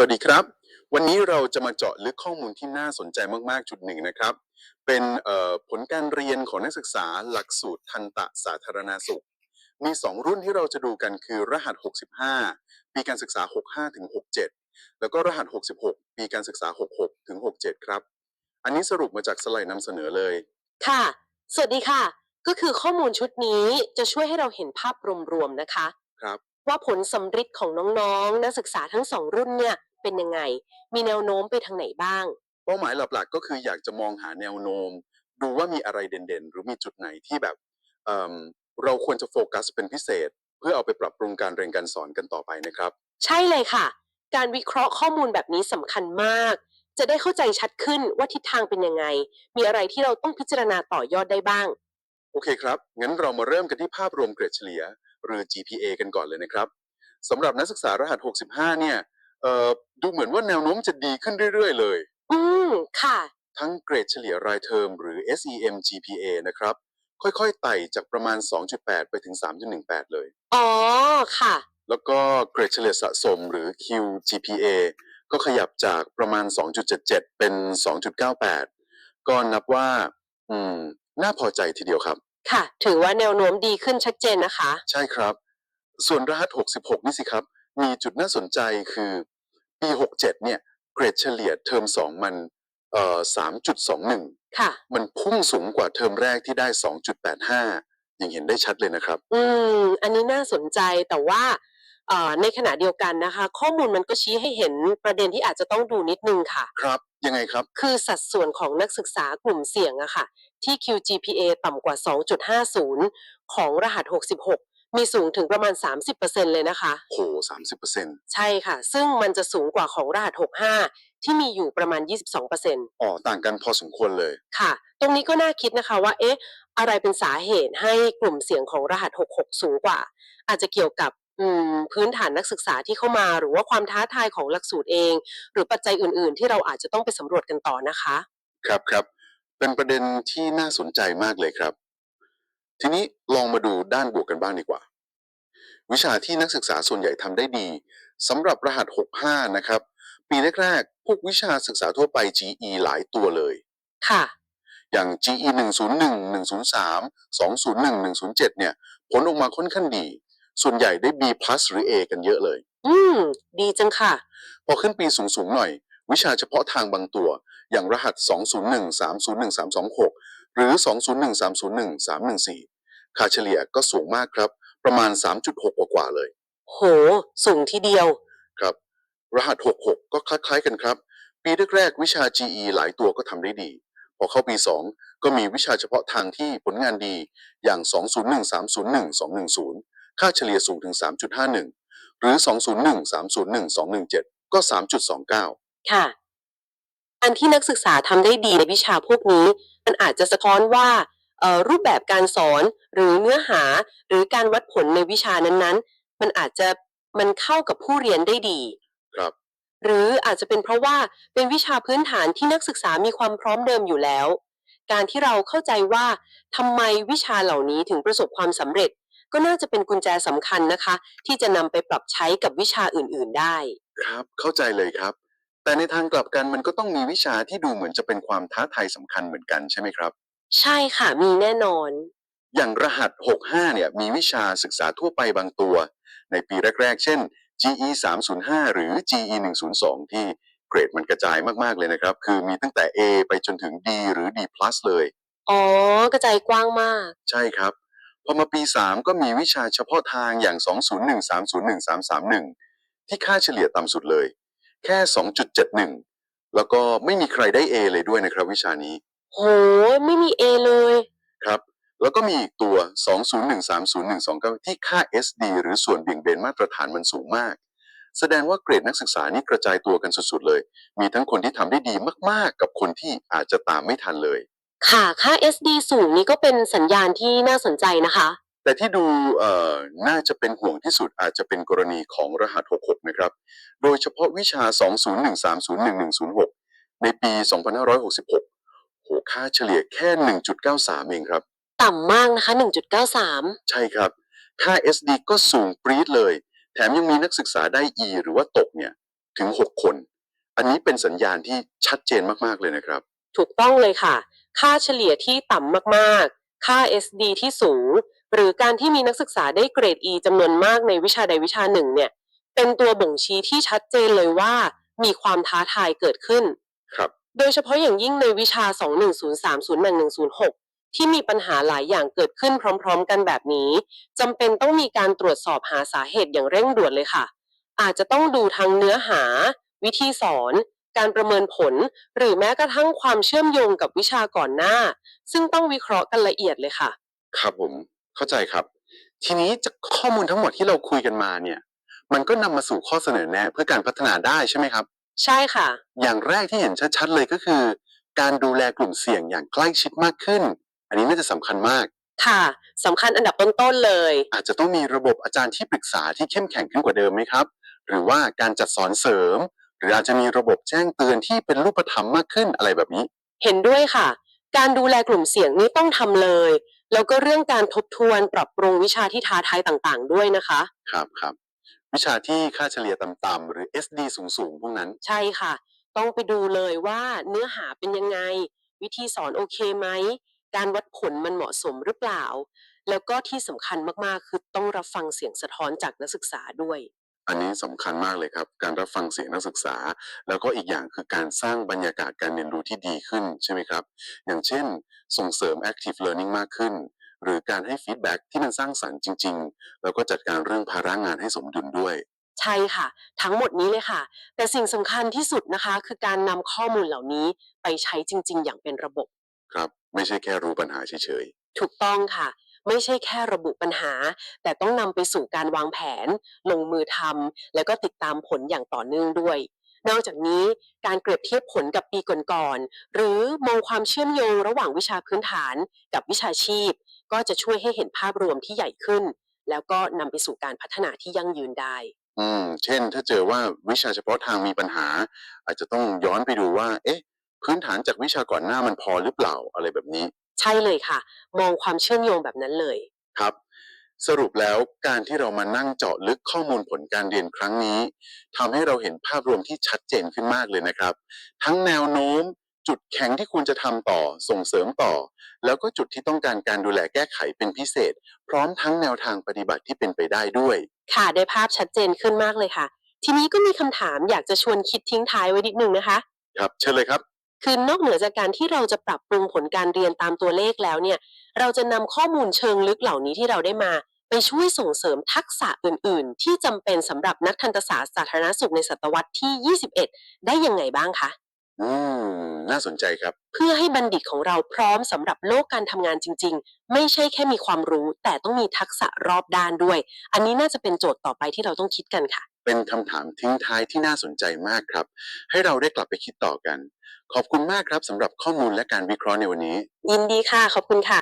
สวัสดีครับ วันนี้เราจะมาเจาะลึกข้อมูลที่น่าสนใจมากๆ จุดหนึ่งนะครับ เป็นเอ่อผลการเรียนของนักศึกษาหลักสูตรทันตะสาธารณสุข มี 2 รุ่นที่เราจะดูกันคือรหัส 65 ปีการศึกษา 65ถึง67 แล้วก็รหัส 66 ปีการศึกษา 66ถึง67 ครับ อันนี้สรุปมาจากสไลด์นำเสนอเลย ค่ะ สวัสดีค่ะ ก็คือข้อมูลชุดนี้จะช่วยให้เราเห็นภาพรวมๆนะคะ ครับว่าผลสำฤทธิ์ของน้องๆ นักศึกษาทั้งสองรุ่นเนี่ย เป็นยังไง มีแนวโน้มไปทางไหนบ้าง เป้าหมายหลักๆ ก็คืออยากจะมองหาแนวโน้ม ดูว่ามีอะไรเด่นๆ หรือมีจุดไหนที่แบบเอิ่มเราควรจะโฟกัสเป็นพิเศษ เพื่อเอาไปปรับปรุงการเรียนการสอนกันต่อไปนะครับ ใช่เลยค่ะ การวิเคราะห์ข้อมูลแบบนี้สำคัญมาก จะได้เข้าใจชัดขึ้นว่าทิศทางเป็นยังไง มีอะไรที่เราต้องพิจารณาต่อยอดได้บ้าง โอเคครับ งั้นเรามาเริ่มกันที่ภาพรวมเกรดเฉลี่ย หรือ GPA กันก่อนเลยนะครับสำหรับนักศึกษารหัส 65 เนี่ย เอ่อดูเหมือนว่าแนวโน้มจะดีขึ้นเรื่อยๆ เลย อืม ค่ะ ทั้งเกรดเฉลี่ยรายเทอมหรือ SEM GPA นะครับ ค่อยๆ ไต่จากประมาณ 2.8 ไปถึง 3.18 เลย อ๋อ ค่ะ แล้วก็เกรดเฉลี่ยสะสมหรือ QGPA ก็ขยับจากประมาณ 2.77 เป็น 2.98 ก็นับว่า อืม น่าพอใจทีเดียวครับ ค่ะ ถือว่าแนวโน้มดีขึ้นชัดเจนนะคะ ใช่ครับ ส่วนรหัส 66 นี่สิครับ มีจุดน่าสนใจคือปี 67 เนี่ย เกรดเฉลี่ยเทอม 2 มันเอ่อ3.21 ค่ะ มันพุ่งสูงกว่าเทอมแรกที่ได้ 2.85อย่างเห็นได้ชัดเลยนะครับ อืม อันนี้น่าสนใจแต่ว่าเอ่อในขณะเดียวกันนะคะ ข้อมูลมันก็ชี้ให้เห็นประเด็นที่อาจจะต้องดูนิดนึงค่ะ ครับยังไงครับ คือสัดส่วนของนักศึกษากลุ่มเสี่ยงอะค่ะ ที่ QGPA ต่ำกว่า 2.50 ของรหัส 66 มีสูงถึงประมาณ 30%เลยนะคะ โห30%ใช่ค่ะ ซึ่งมันจะสูงกว่าของรหัส 65 ที่มีอยู่ประมาณ 22%อ๋อต่างกันพอสมควรเลย ค่ะ ตรงนี้ก็น่าคิดนะคะว่า เอ๊ะ อะไรเป็นสาเหตุให้กลุ่มเสี่ยงของรหัส 66 สูงกว่า อาจจะเกี่ยวกับอืมพื้นฐานนักศึกษาที่เข้ามา หรือว่าความท้าทายของหลักสูตรเอง หรือปัจจัยอื่น ๆ ที่เราอาจจะต้องไปสำรวจกันต่อนะคะ ครับครับ เป็นประเด็นที่น่าสนใจมากเลยครับ ทีนี้ลองมาดูด้านบวกกันบ้างดีกว่า วิชาที่นักศึกษาส่วนใหญ่ทำได้ดีสำหรับรหัส 65 นะครับ ปีแรกๆ พวกวิชาศึกษาทั่วไป GE หลายตัวเลย ค่ะ อย่าง GE 101 103 201 107 เนี่ย ผลออกมาค่อนข้างดี ส่วนใหญ่ได้ B+ หรือ A กันเยอะเลย อืม ดีจังค่ะ พอขึ้นปีสูง ๆ หน่อย วิชาเฉพาะทางบางตัว อย่างรหัส 201 301 326 หรือ 201 301 314 ค่าเฉลี่ยก็สูงมากครับ ประมาณ 3.6 กว่าๆเลย โห สูงทีเดียว ครับ รหัส 66 ก็คล้ายๆกันครับ ปีแรกๆ วิชา GE หลายตัวก็ทำได้ดี พอเข้าปี 2 ก็มีวิชาเฉพาะทางที่ผลงานดีอย่าง 201 301 210 ค่าเฉลี่ยสูงถึง 3.51 หรือ 201 301 217 ก็ 3.29 ค่ะ อันที่นักศึกษาทำได้ดีในวิชาพวกนี้ มันอาจจะสะท้อนว่าเอ่อรูปแบบการสอนหรือเนื้อหาหรือการวัดผลในวิชานั้นๆ มันอาจจะมันเข้ากับผู้เรียนได้ดีครับ หรืออาจจะเป็นเพราะว่าเป็นวิชาพื้นฐานที่นักศึกษามีความพร้อมเดิมอยู่แล้ว การที่เราเข้าใจว่าทำไมวิชาเหล่านี้ถึงประสบความสำเร็จ ก็น่าจะเป็นกุญแจสำคัญนะคะ ที่จะนำไปปรับใช้กับวิชาอื่น ๆได้ ครับเข้าใจเลยครับ แต่ในทางกลับกันมันก็ต้องมีวิชาที่ดูเหมือนจะเป็นความท้าทายสำคัญเหมือนกันใช่ไหมครับ ใช่ค่ะ มีแน่นอน อย่างรหัส 65 เนี่ยมีวิชาศึกษาทั่วไปบางตัว ในปีแรก ๆ เช่น GE 305 หรือ GE 102 ที่เกรดมันกระจายมาก ๆ เลยนะครับ คือมีตั้งแต่ A ไปจนถึง D หรือ D+ เลย อ๋อกระจายกว้างมาก ใช่ครับ พอมาปี 3 ก็มีวิชาเฉพาะทางอย่าง 201 301 331 ที่ค่าเฉลี่ยต่ำสุดเลย แค่ 2.71 แล้วก็ไม่มีใครได้ A เลยด้วยนะครับวิชานี้ โห ไม่มี A เลย ครับ แล้วก็มีอีกตัว 2013012ที่ค่า SD หรือส่วนเบี่ยงเบนมาตรฐานมันสูงมาก แสดงว่าเกรดนักศึกษานี่กระจายตัวกันสุดๆเลย มีทั้งคนที่ทำได้ดีมากๆ กับคนที่อาจจะตามไม่ทันเลย ค่ะ ค่า SD สูงนี่ก็เป็นสัญญาณที่น่าสนใจนะคะ แต่ที่ดูเอ่อน่าจะเป็นห่วงที่สุดอาจจะเป็นกรณีของรหัส 66 นะครับ โดยเฉพาะวิชา 201301106 ในปี 2566 โหค่าเฉลี่ยแค่ 1.93 เองครับ ต่ำมากนะคะ 1.93 ใช่ครับ ค่า SD ก็สูงปรี๊ดเลย แถมยังมีนักศึกษาได้ E หรือว่าตกเนี่ย ถึง 6 คน อันนี้เป็นสัญญาณที่ชัดเจนมากๆเลยนะครับ ถูกต้องเลยค่ะ ค่าเฉลี่ยที่ต่ำมากๆ ค่า SD ที่สูง หรือการที่มีนักศึกษาได้เกรด E จำนวนมากในวิชาใดวิชาหนึ่งเนี่ย เป็นตัวบ่งชี้ที่ชัดเจนเลยว่ามีความท้าทายเกิดขึ้น ครับ โดยเฉพาะอย่างยิ่งในวิชา 2103 0106 ที่มีปัญหาหลายอย่างเกิดขึ้นพร้อม ๆ กันแบบนี้จำเป็นต้องมีการตรวจสอบหาสาเหตุอย่างเร่งด่วนเลยค่ะ อาจจะต้องดูทั้งเนื้อหา วิธีสอน การประเมินผล หรือแม้กระทั่งความเชื่อมโยงกับวิชาก่อนหน้า ซึ่งต้องวิเคราะห์กันละเอียดเลยค่ะ ครับผม เข้าใจครับ ทีนี้จากข้อมูลทั้งหมดที่เราคุยกันมาเนี่ย มันก็นำมาสู่ข้อเสนอแนะเพื่อการพัฒนาได้ใช่ไหมครับ ใช่ค่ะ อย่างแรกที่เห็นชัดๆเลยก็คือ การดูแลกลุ่มเสี่ยงอย่างใกล้ชิดมากขึ้น อันนี้น่าจะสำคัญมาก ค่ะสำคัญอันดับต้นๆเลย อาจจะต้องมีระบบอาจารย์ที่ปรึกษาที่เข้มแข็งขึ้นกว่าเดิมไหมครับ หรือว่าการจัดสอนเสริม หรืออาจจะมีระบบแจ้งเตือนที่เป็นรูปธรรมมากขึ้นอะไรแบบนี้ เห็นด้วยค่ะ การดูแลกลุ่มเสี่ยงนี่ต้องทำเลย แล้วก็เรื่องการทบทวนปรับปรุงวิชาที่ท้าทายต่างๆ ด้วยนะคะ ครับครับ วิชาที่ค่าเฉลี่ยต่ำๆหรือ SD สูงๆพวกนั้น ใช่ค่ะ ต้องไปดูเลยว่าเนื้อหาเป็นยังไง วิธีสอนโอเคไหม การวัดผลมันเหมาะสมหรือเปล่า แล้วก็ที่สำคัญมากๆ คือต้องรับฟังเสียงสะท้อนจากนักศึกษาด้วย อันนี้สำคัญมากเลยครับ การรับฟังเสียงนักศึกษา แล้วก็อีกอย่างคือการสร้างบรรยากาศการเรียนรู้ที่ดีขึ้นใช่ไหมครับ อย่างเช่น ส่งเสริม active learning มากขึ้น หรือการให้ฟีดแบ็กที่มันสร้างสรรค์จริง ๆ แล้วก็จัดการเรื่องภาระงานให้สมดุลด้วยใช่ค่ะ ทั้งหมดนี้เลยค่ะ แต่สิ่งสำคัญที่สุดนะคะ คือการนำข้อมูลเหล่านี้ไปใช้จริง ๆ อย่างเป็นระบบ ครับ ไม่ใช่แค่รู้ปัญหาเฉยถูกต้องค่ะ ไม่ใช่แค่ระบุปัญหา แต่ต้องนำไปสู่การวางแผน ลงมือทำแล้วก็ติดตามผลอย่างต่อเนื่องด้วย นอกจากนี้การเปรียบเทียบผลกับปีก่อนๆหรือมองความเชื่อมโยงระหว่างวิชาพื้นฐานกับวิชาชีพ ก็จะช่วยให้เห็นภาพรวมที่ใหญ่ขึ้น แล้วก็นำไปสู่การพัฒนาที่ยั่งยืนได้อืมเช่น ถ้าเจอว่าวิชาเฉพาะทางมีปัญหา อาจจะต้องย้อนไปดูว่า เอ๊ะ พื้นฐานจากวิชาก่อนหน้ามันพอหรือเปล่าอะไรแบบนี้ ใช่เลยค่ะ มองความเชื่อมโยงแบบนั้นเลย ครับ สรุปแล้วการที่เรามานั่งเจาะลึกข้อมูลผลการเรียนครั้งนี้ทำให้เราเห็นภาพรวมที่ชัดเจนขึ้นมากเลยนะครับ ทั้งแนวโน้ม จุดแข็งที่ควรจะทำต่อส่งเสริมต่อ แล้วก็จุดที่ต้องการการดูแลแก้ไขเป็นพิเศษ พร้อมทั้งแนวทางปฏิบัติที่เป็นไปได้ด้วย ค่ะ ได้ภาพชัดเจนขึ้นมากเลยค่ะ ทีนี้ก็มีคำถามอยากจะชวนคิดทิ้งท้ายไว้นิดนึงนะคะ ครับ เชิญเลยครับ คือนอกเหนือจากการที่เราจะปรับปรุงผลการเรียนตามตัวเลขแล้วเนี่ย เราจะนำข้อมูลเชิงลึกเหล่านี้ที่เราได้มา ไปช่วยส่งเสริมทักษะอื่น ๆ ที่จำเป็นสำหรับนักทันตศาสตร์สาธารณสุขในศตวรรษที่ 21 ได้ยังไงบ้างคะอืมน่าสนใจครับ เพื่อให้บัณฑิตของเราพร้อมสำหรับโลกการทำงานจริง ๆ ไม่ใช่แค่มีความรู้ แต่ต้องมีทักษะรอบด้านด้วย อันนี้น่าจะเป็นโจทย์ต่อไปที่เราต้องคิดกันค่ะ เป็นคำถามทิ้งท้ายที่น่าสนใจมากครับ ให้เราได้กลับไปคิดต่อกัน ขอบคุณมากครับสำหรับข้อมูลและการวิเคราะห์ในวันนี้ ยินดีค่ะ ขอบคุณค่ะ